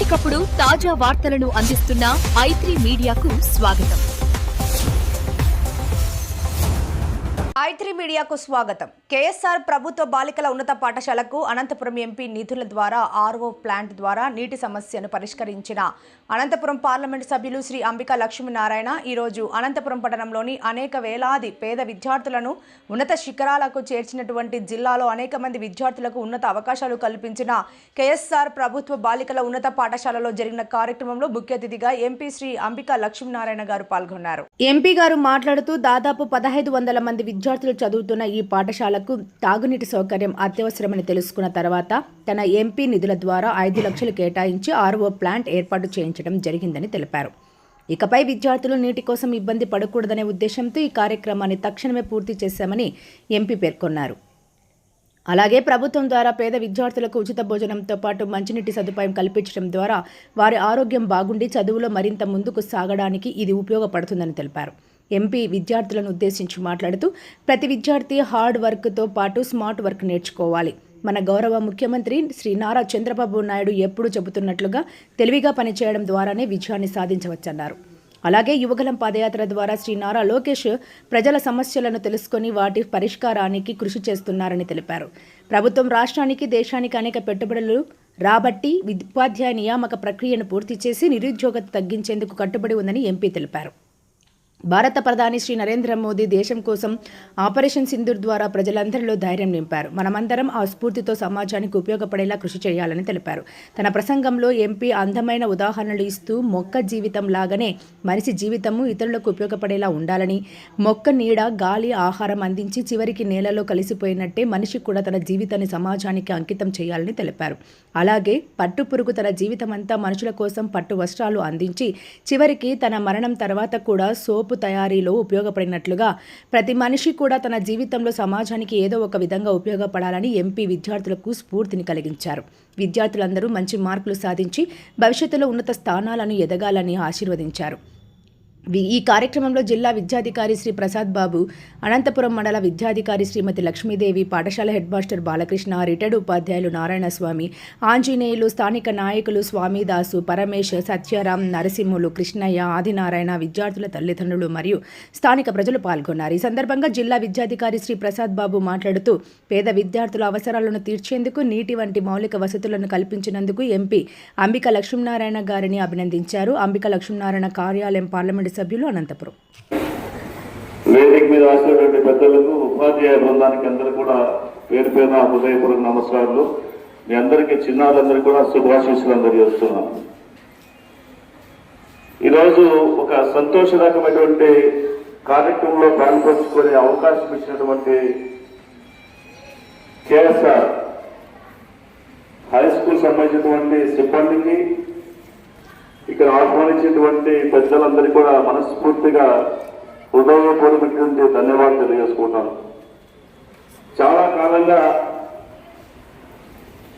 ఎప్పటికప్పుడు తాజా వార్తలను అందిస్తున్న ఐ మీడియాకు స్వాగతం. ఐత్రీ మీడియాకు స్వాగతం. కేఎస్ఆర్ ప్రభుత్వ బాలికల ఉన్నత పాఠశాలకు అనంతపురం ఎంపీ నిధుల ద్వారా ఆర్ఓ ప్లాంట్ ద్వారా నీటి సమస్యను పరిష్కరించిన అనంతపురం పార్లమెంటు సభ్యులు శ్రీ అంబికా లక్ష్మీనారాయణ ఈరోజు అనంతపురం పట్టణంలోని అనేక వేలాది పేద విద్యార్థులను ఉన్నత శిఖరాలకు చేర్చినటువంటి జిల్లాలో అనేక మంది విద్యార్థులకు ఉన్నత అవకాశాలు కల్పించిన కేఎస్ఆర్ ప్రభుత్వ బాలికల ఉన్నత పాఠశాలలో జరిగిన కార్యక్రమంలో ముఖ్య అతిథిగా ఎంపీ శ్రీ అంబికా లక్ష్మీనారాయణ గారు పాల్గొన్నారు. ఎంపీ గారు మాట్లాడుతూ దాదాపు పదహైదు వందల మంది విద్యార్థులు విద్యార్థులు చదువుతున్న ఈ పాఠశాలకు తాగునీటి సౌకర్యం అత్యవసరమని తెలుసుకున్న తర్వాత తన ఎంపీ నిధుల ద్వారా ఐదు లక్షలు కేటాయించి ఆర్ఓ ప్లాంట్ ఏర్పాటు చేయించడం జరిగిందని తెలిపారు. ఇకపై విద్యార్థులు నీటి కోసం ఇబ్బంది పడకూడదనే ఉద్దేశంతో ఈ కార్యక్రమాన్ని తక్షణమే పూర్తి చేశామని ఎంపీ పేర్కొన్నారు. అలాగే ప్రభుత్వం ద్వారా పేద విద్యార్థులకు ఉచిత భోజనంతో పాటు మంచినీటి సదుపాయం కల్పించడం ద్వారా వారి ఆరోగ్యం బాగుండి చదువులో మరింత ముందుకు సాగడానికి ఇది ఉపయోగపడుతుందని తెలిపారు. ఎంపీ విద్యార్థులను ఉద్దేశించి మాట్లాడుతూ ప్రతి విద్యార్థి హార్డ్ వర్క్తో పాటు స్మార్ట్ వర్క్ నేర్చుకోవాలి. మన గౌరవ ముఖ్యమంత్రి శ్రీ నారా చంద్రబాబు నాయుడు ఎప్పుడూ చెబుతున్నట్లుగా తెలివిగా పనిచేయడం ద్వారానే విజయాన్ని సాధించవచ్చన్నారు. అలాగే యువగలం పాదయాత్ర ద్వారా శ్రీ నారా లోకేష్ ప్రజల సమస్యలను తెలుసుకొని వాటి పరిష్కారానికి కృషి చేస్తున్నారని తెలిపారు. ప్రభుత్వం రాష్ట్రానికి దేశానికి అనేక పెట్టుబడులు రాబట్టి ఉపాధ్యాయ నియామక ప్రక్రియను పూర్తి చేసి నిరుద్యోగత తగ్గించేందుకు కట్టుబడి ఉందని ఎంపీ తెలిపారు. భారత ప్రధాని శ్రీ నరేంద్ర మోదీ దేశం కోసం ఆపరేషన్ సింధూర్ ద్వారా ప్రజలందరిలో ధైర్యం నింపారు. మనమందరం ఆ స్ఫూర్తితో సమాజానికి ఉపయోగపడేలా కృషి చేయాలని తెలిపారు. తన ప్రసంగంలో ఎంపీ అందమైన ఉదాహరణలు ఇస్తూ మొక్క జీవితం లాగానే మనిషి జీవితము ఇతరులకు ఉపయోగపడేలా ఉండాలని మొక్క నీడ గాలి ఆహారం అందించి చివరికి నేలలో కలిసిపోయినట్టే మనిషి కూడా తన జీవితాన్ని సమాజానికి అంకితం చేయాలని తెలిపారు. అలాగే పట్టు పురుగు తన జీవితమంతా మనుషుల కోసం పట్టు వస్త్రాలు అందించి చివరికి తన మరణం తర్వాత కూడా సోప్ తయారీలో ఉపయోగపడినట్లుగా ప్రతి మనిషి కూడా తన జీవితంలో సమాజానికి ఏదో ఒక విధంగా ఉపయోగపడాలని ఎంపీ విద్యార్థులకు స్ఫూర్తిని కలిగించారు. విద్యార్థులందరూ మంచి మార్కులు సాధించి భవిష్యత్తులో ఉన్నత స్థానాలను ఎదగాలని ఆశీర్వదించారు. ఈ కార్యక్రమంలో జిల్లా విద్యాధికారి శ్రీ ప్రసాద్ బాబు అనంతపురం మండల విద్యాధికారి శ్రీమతి లక్ష్మీదేవి పాఠశాల హెడ్ మాస్టర్ బాలకృష్ణ రిటైర్డ్ ఉపాధ్యాయులు నారాయణస్వామి ఆంజనేయులు స్థానిక నాయకులు స్వామిదాసు పరమేశ్ సత్యారాం నరసింహులు కృష్ణయ్య ఆదినారాయణ విద్యార్థుల తల్లిదండ్రులు మరియు స్థానిక ప్రజలు పాల్గొన్నారు. ఈ సందర్భంగా జిల్లా విద్యాధికారి శ్రీ ప్రసాద్ బాబు మాట్లాడుతూ పేద విద్యార్థుల అవసరాలను తీర్చేందుకు నీటి వంటి మౌలిక వసతులను కల్పించినందుకు ఎంపీ అంబిక లక్ష్మీనారాయణ గారిని అభినందించారు. అంబిక లక్ష్మీనారాయణ కార్యాలయం పార్లమెంటు సభ్యులు అనంతపురం. వేదిక మీద రాసినటువంటి పెద్దలకు ఉపాధ్యాయ బృందానికి అందరూ కూడా పేరు పేరున హృదయపూర్వక నమస్కారాలు. మీ అందరికీ చిన్నారులందరికీ కూడా శుభాశీస్సులు అందజేస్తున్నాను. ఈరోజు ఒక సంతోషదాయకమైనటువంటి కార్యక్రమంలో పాల్పంచుకునే అవకాశం ఇచ్చినటువంటి కేఎస్ఆర్ హై స్కూల్ సంబంధించినటువంటి సిబ్బందికి ఇక్కడ ఆహ్వానించినటువంటి పెద్దలందరికీ కూడా మనస్ఫూర్తిగా హృదయపూర్వకటువంటి ధన్యవాదాలు తెలియజేసుకుంటాను చాలా కాలంగా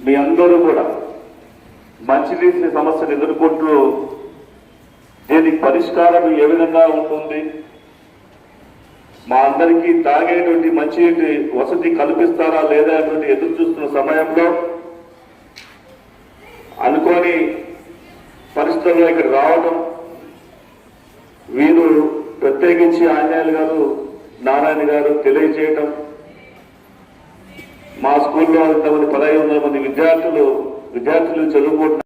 మీ అందరూ కూడా మంచినీటి సమస్యను ఎదుర్కొంటూ దీనికి పరిష్కారం ఏ విధంగా ఉంటుంది? మా అందరికీ తాగేటువంటి మంచినీటి వసతి కల్పిస్తారా లేదా అటువంటి ఎదురు చూస్తున్న సమయంలో అనుకోని పరిస్థితుల్లో ఇక్కడ రావడం వీరు ప్రత్యేకించి ఆంజనేయులు గారు నారాయణ గారు తెలియజేయటం మా స్కూల్లో ఇంతమంది పదహైదు వందల మంది విద్యార్థులు విద్యార్థులు చదువుకుంటున్నారు.